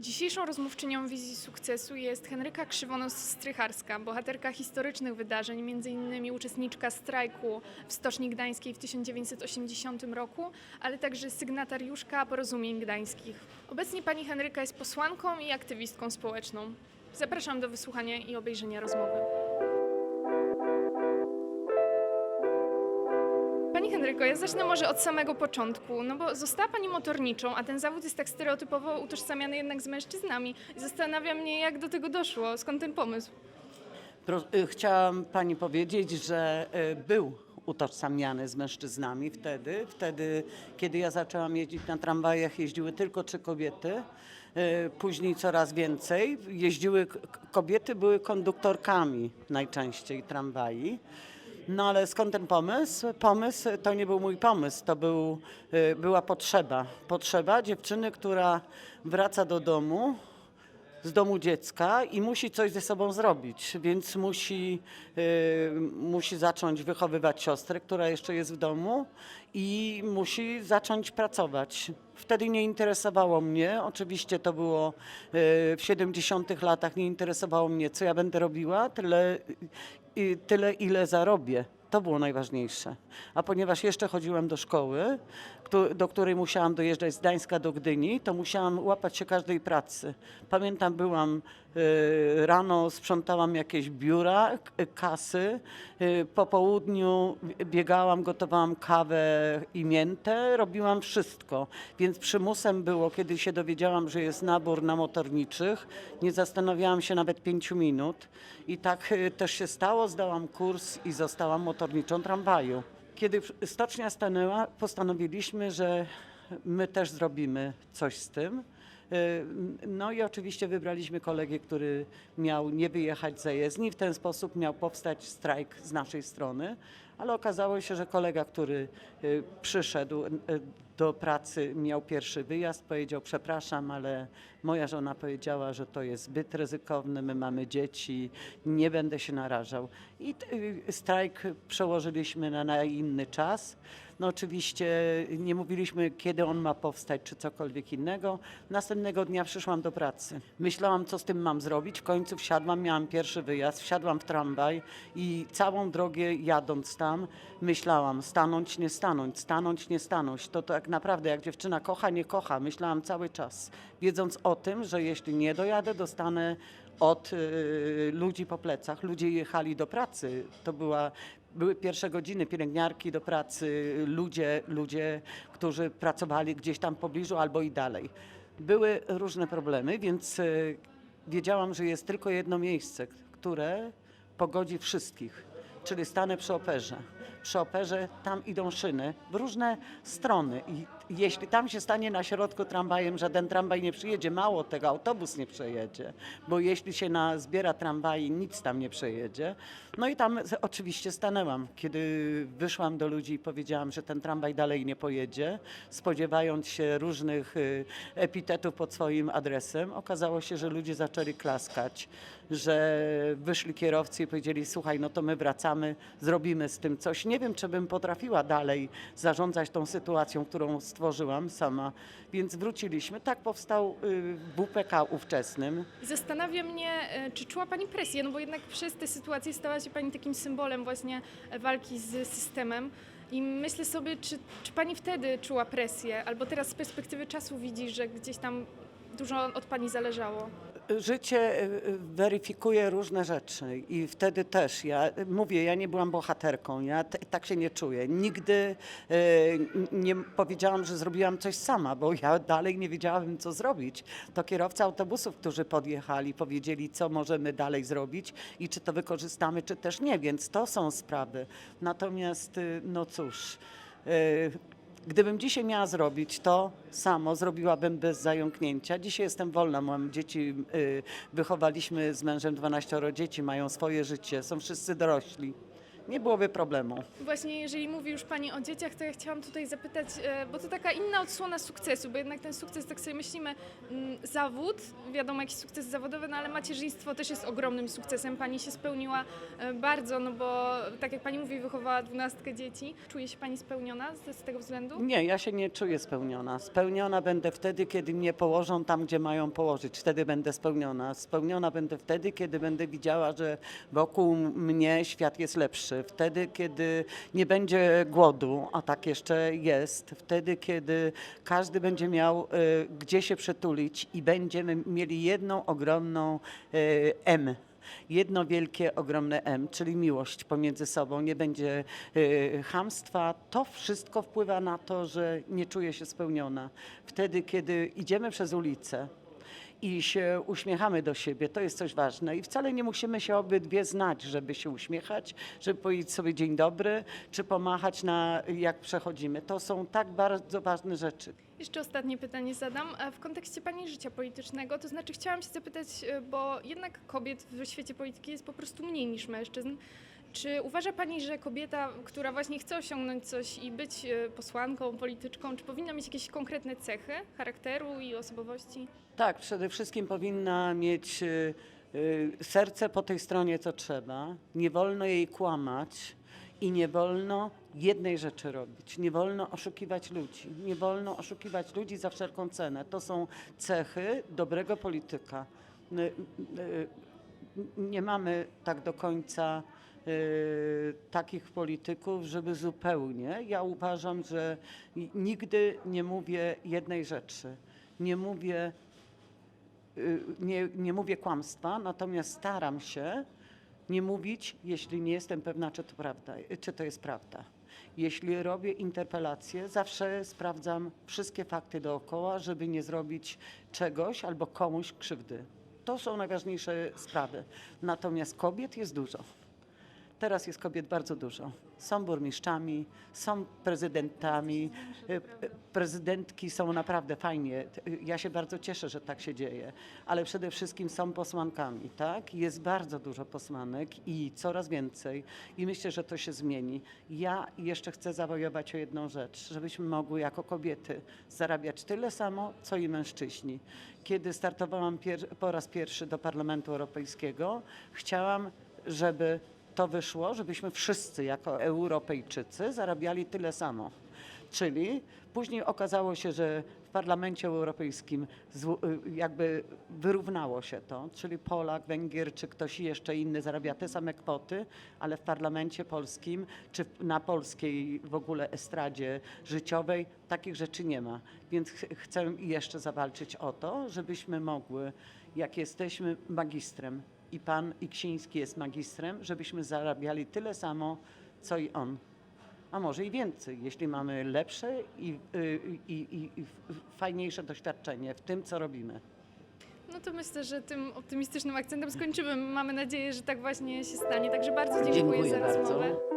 Dzisiejszą rozmówczynią wizji sukcesu jest Henryka Krzywonos-Strycharska, bohaterka historycznych wydarzeń, m.in. uczestniczka strajku w Stoczni Gdańskiej w 1980 roku, ale także sygnatariuszka porozumień gdańskich. Obecnie pani Henryka jest posłanką i aktywistką społeczną. Zapraszam do wysłuchania i obejrzenia rozmowy. Ja zacznę może od samego początku, no bo została Pani motorniczą, a ten zawód jest tak stereotypowo utożsamiany jednak z mężczyznami. Zastanawia mnie, jak do tego doszło, skąd ten pomysł? Y, chciałam pani powiedzieć, że y, był utożsamiany z mężczyznami wtedy. Wtedy, kiedy ja zaczęłam jeździć na tramwajach, jeździły tylko trzy kobiety. y, Później coraz więcej. Jeździły kobiety, były konduktorkami najczęściej tramwaji. No ale skąd ten pomysł? Pomysł to nie był mój pomysł, to był, y, była potrzeba. Potrzeba dziewczyny, która wraca do domu, z domu dziecka i musi coś ze sobą zrobić, więc musi, y, musi zacząć wychowywać siostrę, która jeszcze jest w domu i musi zacząć pracować. Wtedy nie interesowało mnie, oczywiście to było y, w 70 latach, nie interesowało mnie, co ja będę robiła, tyle, i tyle ile zarobię. To było najważniejsze. A ponieważ jeszcze chodziłam do szkoły, do której musiałam dojeżdżać z Gdańska do Gdyni, to musiałam łapać się każdej pracy. Pamiętam, byłam rano, sprzątałam jakieś biura, kasy, y, po południu biegałam, gotowałam kawę i miętę, robiłam wszystko. Więc przymusem było, kiedy się dowiedziałam, że jest nabór na motorniczych, nie zastanawiałam się nawet pięciu minut. I tak y, też się stało, zdałam kurs i zostałam motorniczą tramwaju. Kiedy stocznia stanęła, postanowiliśmy, że my też zrobimy coś z tym. No i oczywiście wybraliśmy kolegę, który miał nie wyjechać z zajezdni. W ten sposób miał powstać strajk z naszej strony, ale okazało się, że kolega, który y, przyszedł y, do pracy, miał pierwszy wyjazd, powiedział przepraszam, ale moja żona powiedziała, że to jest zbyt ryzykowne, my mamy dzieci, nie będę się narażał. I y, strajk przełożyliśmy na, na inny czas. No oczywiście nie mówiliśmy, kiedy on ma powstać, czy cokolwiek innego. Następnego dnia przyszłam do pracy. Myślałam, co z tym mam zrobić. W końcu wsiadłam, miałam pierwszy wyjazd, wsiadłam w tramwaj i całą drogę jadąc tam myślałam, stanąć, nie stanąć, stanąć, nie stanąć. To tak naprawdę, jak dziewczyna kocha, nie kocha, myślałam cały czas, wiedząc o tym, że jeśli nie dojadę, dostanę od y, ludzi po plecach. Ludzie jechali do pracy. To była, były pierwsze godziny pielęgniarki do pracy, ludzie, ludzie, którzy pracowali gdzieś tam w pobliżu albo i dalej. Były różne problemy, więc y, wiedziałam, że jest tylko jedno miejsce, które pogodzi wszystkich, czyli stanę przy operze. Przy operze tam idą szyny w różne strony i jeśli tam się stanie na środku tramwajem, żaden tramwaj nie przyjedzie, mało tego, autobus nie przejedzie, bo jeśli się na, zbiera tramwaj, nic tam nie przejedzie. No i tam oczywiście stanęłam, kiedy wyszłam do ludzi i powiedziałam, że ten tramwaj dalej nie pojedzie, spodziewając się różnych y, epitetów pod swoim adresem. Okazało się, że ludzie zaczęli klaskać, że wyszli kierowcy i powiedzieli, słuchaj, no to my wracamy, zrobimy z tym coś. Nie wiem, czy bym potrafiła dalej zarządzać tą sytuacją, którą stworzyłam sama, więc wróciliśmy. Tak powstał y, WPK ówczesnym. Zastanawia mnie, e, czy czuła Pani presję, no bo jednak przez tę sytuację stała się Pani takim symbolem właśnie e, walki z systemem. I myślę sobie, czy, czy Pani wtedy czuła presję, albo teraz z perspektywy czasu widzi, że gdzieś tam dużo od Pani zależało. Życie y, y, weryfikuje różne rzeczy i wtedy też ja y, mówię, ja nie byłam bohaterką, ja tak się nie czuję. Nigdy y, n- nie powiedziałam, że zrobiłam coś sama, bo ja dalej nie wiedziałabym, co zrobić. To kierowcy autobusów, którzy podjechali, powiedzieli, co możemy dalej zrobić i czy to wykorzystamy, czy też nie, więc to są sprawy. Natomiast, y, no cóż. Gdybym dzisiaj miała zrobić to samo, zrobiłabym bez zająknięcia. Dzisiaj jestem wolna, mam dzieci, y, wychowaliśmy z mężem 12 dzieci, mają swoje życie, są wszyscy dorośli. Nie byłoby problemu. Właśnie jeżeli mówi już Pani o dzieciach, to ja chciałam tutaj zapytać, e, bo to taka inna odsłona sukcesu, bo jednak ten sukces, tak sobie myślimy, mm, zawód, wiadomo jakiś sukces zawodowy, no ale macierzyństwo też jest ogromnym sukcesem. Pani się spełniła e, bardzo, no bo tak jak Pani mówi, wychowała dwunastkę dzieci. Czuje się Pani spełniona z, z tego względu? Nie, ja się nie czuję spełniona. Spełniona będę wtedy, kiedy mnie położą tam, gdzie mają położyć. Wtedy będę spełniona. Spełniona będę wtedy, kiedy będę widziała, że wokół mnie świat jest lepszy. Wtedy, kiedy nie będzie głodu, a tak jeszcze jest. Wtedy, kiedy każdy będzie miał y, gdzie się przytulić i będziemy mieli jedną ogromną y, M. Jedno wielkie, ogromne M, czyli miłość pomiędzy sobą, nie będzie y, chamstwa. To wszystko wpływa na to, że nie czuję się spełniona. Wtedy, kiedy idziemy przez ulicę i się uśmiechamy do siebie, to jest coś ważne. I wcale nie musimy się obydwie znać, żeby się uśmiechać, żeby powiedzieć sobie dzień dobry, czy pomachać na, jak przechodzimy. To są tak bardzo ważne rzeczy. Jeszcze ostatnie pytanie zadam. E, W kontekście Pani życia politycznego, to znaczy chciałam się zapytać, e, bo jednak kobiet w świecie polityki jest po prostu mniej niż mężczyzn. Czy uważa Pani, że kobieta, która właśnie chce osiągnąć coś i być e, posłanką, polityczką, czy powinna mieć jakieś konkretne cechy charakteru i osobowości? Tak, przede wszystkim powinna mieć y, y, serce po tej stronie, co trzeba. Nie wolno jej kłamać i nie wolno jednej rzeczy robić. Nie wolno oszukiwać ludzi. Nie wolno oszukiwać ludzi za wszelką cenę. To są cechy dobrego polityka. Nie mamy tak do końca takich polityków, żeby zupełnie. Ja uważam, że nigdy nie mówię jednej rzeczy. Nie mówię y, nie, nie mówię kłamstwa, natomiast staram się nie mówić, jeśli nie jestem pewna, czy to, prawda, czy to jest prawda. Jeśli robię interpelację, zawsze sprawdzam wszystkie fakty dookoła, żeby nie zrobić czegoś albo komuś krzywdy. To są najważniejsze sprawy. Natomiast kobiet jest dużo. Teraz jest kobiet bardzo dużo. Są burmistrzami, są prezydentami. y, Prezydentki są naprawdę fajnie. Ja się bardzo cieszę, że tak się dzieje. Ale przede wszystkim są posłankami, tak? Jest bardzo dużo posłanek i coraz więcej. I myślę, że to się zmieni. Ja jeszcze chcę zawojować o jedną rzecz, żebyśmy mogły jako kobiety zarabiać tyle samo, co i mężczyźni. Kiedy startowałam po raz pierwszy do Parlamentu Europejskiego, chciałam, żeby to wyszło, żebyśmy wszyscy jako Europejczycy zarabiali tyle samo. Czyli później okazało się, że w Parlamencie Europejskim jakby wyrównało się to, czyli Polak, Węgier czy ktoś jeszcze inny zarabia te same kwoty, ale w Parlamencie Polskim czy na polskiej w ogóle estradzie życiowej takich rzeczy nie ma. Więc ch- chcę jeszcze zawalczyć o to, żebyśmy mogły, jak jesteśmy magistrem, i pan Iksiński jest magistrem, żebyśmy zarabiali tyle samo, co i on. A może i więcej, jeśli mamy lepsze i, y, i, i, i fajniejsze doświadczenie w tym, co robimy. No to myślę, że tym optymistycznym akcentem skończymy. Mamy nadzieję, że tak właśnie się stanie. Także bardzo dziękuję, Dziękuję za bardzo. rozmowę.